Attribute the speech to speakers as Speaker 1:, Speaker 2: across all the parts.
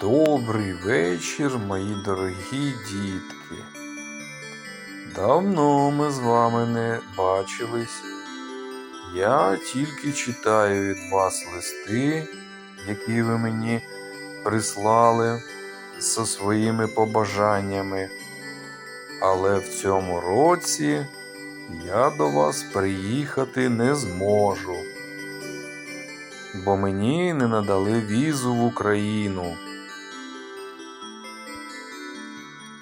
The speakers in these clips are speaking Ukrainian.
Speaker 1: Добрий вечір, мої дорогі дітки. Давно ми з вами не бачились. Я тільки читаю від вас листи, які ви мені прислали зі своїми побажаннями. Але в цьому році я до вас приїхати не зможу, бо мені не надали візу в Україну.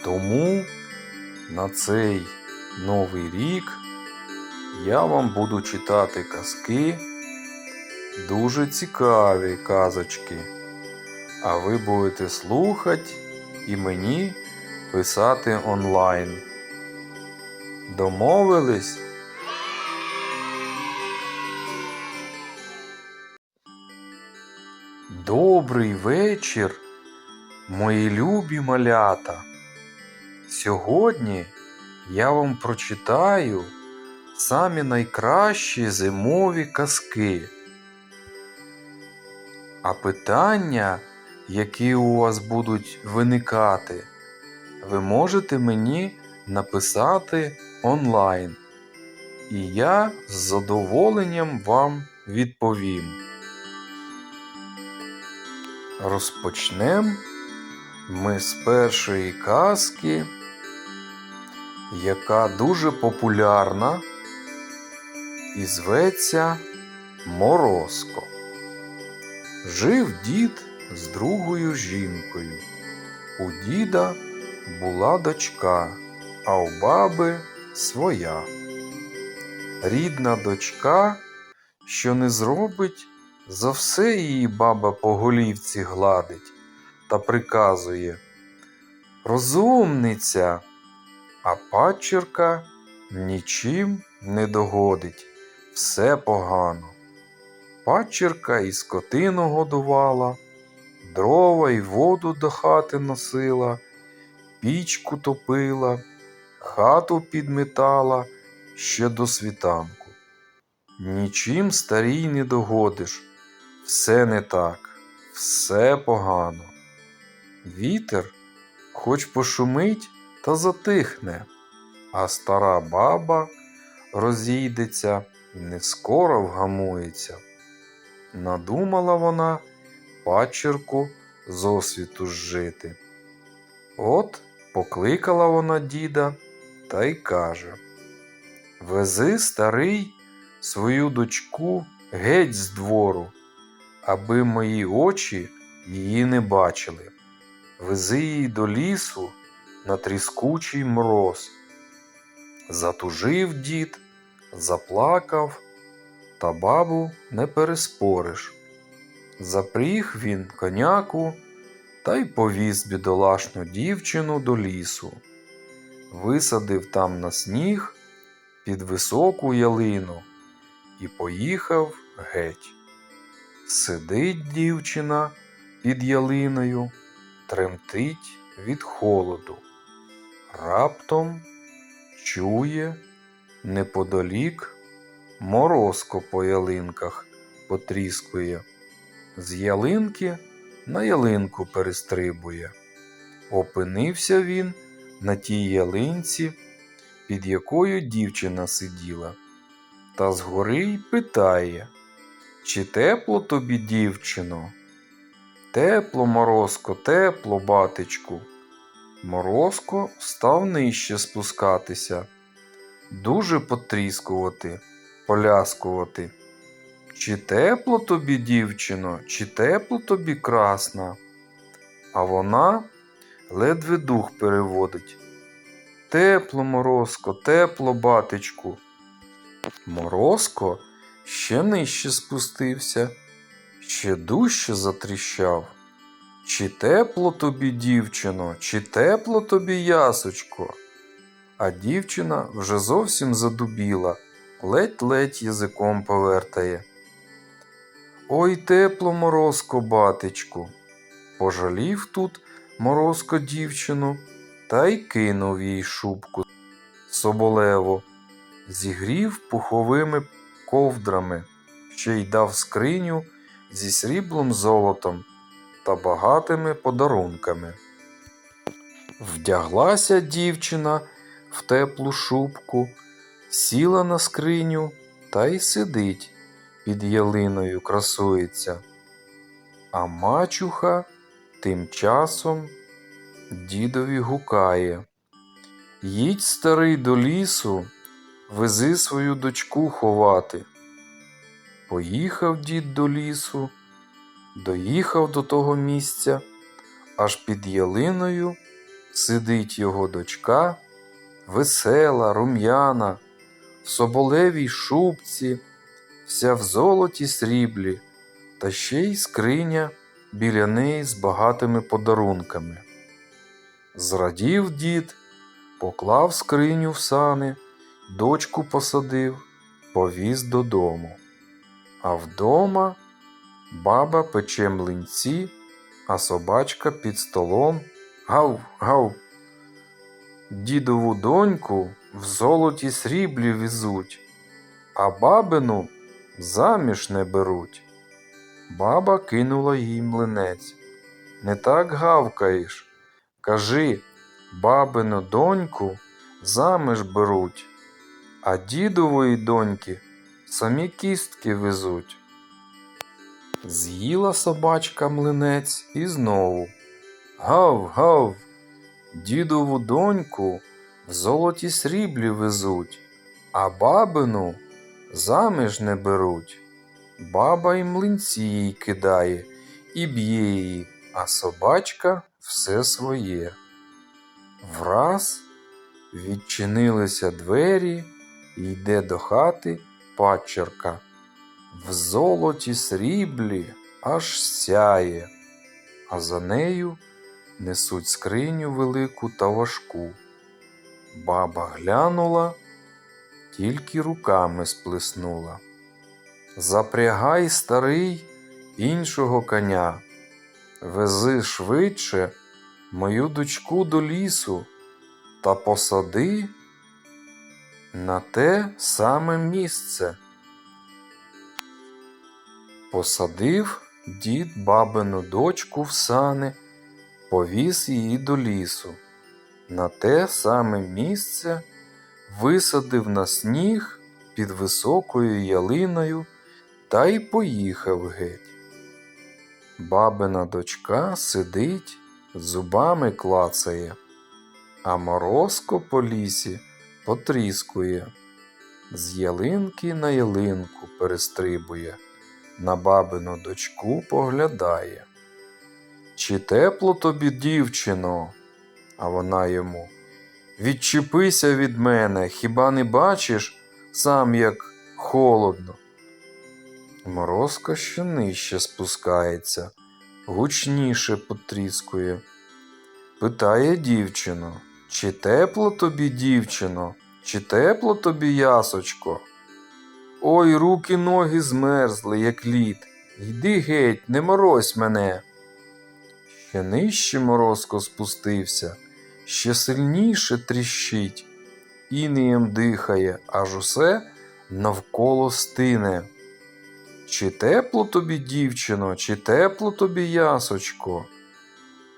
Speaker 1: Тому на цей новий рік я вам буду читати казки, дуже цікаві казочки, а ви будете слухати і мені писати онлайн. Домовились? Добрий вечір, мої любі малята. Сьогодні я вам прочитаю самі найкращі зимові казки. А питання, які у вас будуть виникати, ви можете мені написати онлайн. І я з задоволенням вам відповім. Розпочнемо ми з першої казки, яка дуже популярна і зветься Морозко. Жив дід з другою жінкою. У діда була дочка, а у баби своя. Рідна дочка, що не зробить, за все її баба по голівці гладить та приказує Розумниця, а падчерка нічим не догодить, все погано. Падчерка і скотину годувала, дрова й воду до хати носила, пічку топила, хату підметала ще до світанку. Нічим старій не догодиш, все не так, все погано. Вітер хоч пошумить та затихне, а стара баба розійдеться не скоро вгамується. Надумала вона пачерку зосвіту жити. От покликала вона діда та й каже Вези, старий, свою дочку геть з двору, аби мої очі її не бачили. Вези її до лісу на тріскучий мороз. Затужив дід, заплакав, та бабу не переспориш. Запріг він коняку та й повіз бідолашну дівчину до лісу, висадив там на сніг під високу ялину і поїхав геть. Сидить дівчина під ялиною, тремтить від холоду. Раптом чує неподалік морозко по ялинках потріскує, з ялинки на ялинку перестрибує. Опинився він на тій ялинці, під якою дівчина сиділа, та згори й питає, чи тепло тобі, дівчино? Тепло, морозко, тепло, батечку. Морозко став нижче спускатися, дуже потріскувати, поляскувати. Чи тепло тобі, дівчино, чи тепло тобі красна? А вона ледве дух переводить. Тепло, морозко, тепло, батечку. Морозко ще нижче спустився, ще дужче затріщав. Чи тепло тобі, дівчино, чи тепло тобі, ясочко? А дівчина вже зовсім задубіла, ледь-ледь язиком повертає. Ой, тепло, морозко, батечку. Пожалів тут морозко дівчину та й кинув їй шубку соболеву, зігрів пуховими ковдрами, ще й дав скриню зі сріблом золотом та багатими подарунками. Вдяглася дівчина в теплу шубку, сіла на скриню та й сидить під ялиною красується. А мачуха тим часом дідові гукає. Їдь старий до лісу, вези свою дочку ховати. Поїхав дід до лісу, доїхав до того місця, аж під ялиною сидить його дочка, весела, рум'яна, в соболевій шубці, вся в золоті сріблі, та ще й скриня біля неї з багатими подарунками. Зрадів дід, поклав скриню в сани, дочку посадив, повіз додому. А вдома баба пече млинці, а собачка під столом гав, гав. Дідову доньку в золоті сріблі везуть, а бабину заміж не беруть. Баба кинула їй млинець. Не так гавкаєш. Кажи, бабину доньку заміж беруть, а дідової доньки самі кістки везуть. З'їла собачка млинець і знову. Гав, гав, дідову доньку в золоті сріблі везуть, а бабину заміж не беруть. Баба й млинці їй кидає і б'є її, а собачка все своє. Враз відчинилися двері, йде до хати падчерка. В золоті сріблі аж сяє, а за нею несуть скриню велику та важку. Баба глянула, тільки руками сплеснула. Запрягай, старий, іншого коня, вези швидше мою дочку до лісу та посади на те саме місце. Посадив дід бабину дочку в сани, повіз її до лісу. На те саме місце висадив на сніг під високою ялиною та й поїхав геть. Бабина дочка сидить, зубами клацає, а морозко по лісі потріскує, з ялинки на ялинку перестрибує, на бабину дочку поглядає. Чи тепло тобі, дівчино? А вона йому. Відчепися від мене, хіба не бачиш сам як холодно? Морозко ще нижче спускається, гучніше потріскує. Питає дівчину, чи тепло тобі, дівчино, чи тепло тобі, ясочко? Ой, руки ноги змерзли, як лід. Йди геть, не морозь мене. Ще нижче морозко спустився, ще сильніше тріщить, інеєм дихає, аж усе навколо стине. Чи тепло тобі, дівчино, чи тепло тобі, ясочко?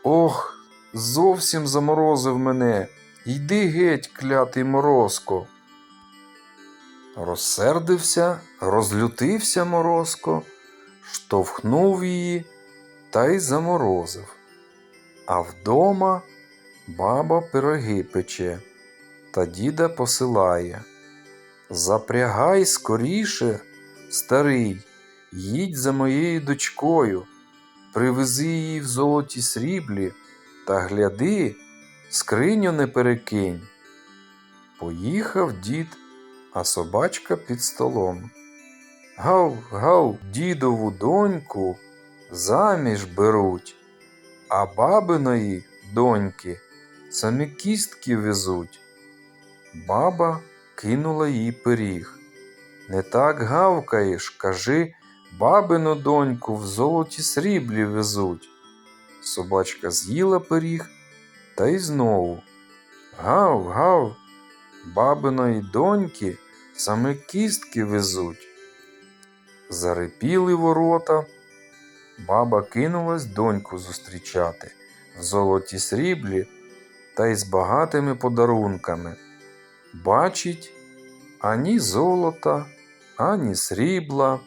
Speaker 1: Ох, зовсім заморозив мене. Йди геть, клятий морозко. Розсердився, розлютився морозко, штовхнув її та й заморозив. А вдома баба пироги пече та діда посилає. Запрягай скоріше, старий, їдь за моєю дочкою, привези її в золоті сріблі та гляди, скриню не перекинь. Поїхав дід, а собачка під столом. Гав, гав, дідову доньку заміж беруть, а бабиної доньки самі кістки везуть. Баба кинула їй пиріг. Не так гавкаєш, кажи, бабину доньку в золоті сріблі везуть. Собачка з'їла пиріг та й знову. Гав, гав, бабиної доньки саме кістки везуть. Зарипіли ворота, Баба кинулась доньку зустрічати в золоті сріблі та й з багатими подарунками. Бачить, ані золота, ані срібла,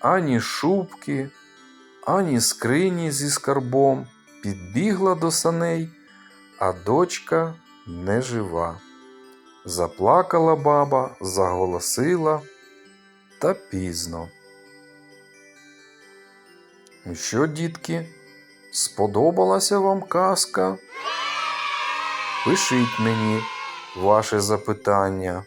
Speaker 1: ані шубки, ані скрині зі скарбом. Підбігла до саней, а дочка не жива. Заплакала баба, заголосила, та пізно. Що, дітки, сподобалася вам казка? Пишіть мені ваше запитання.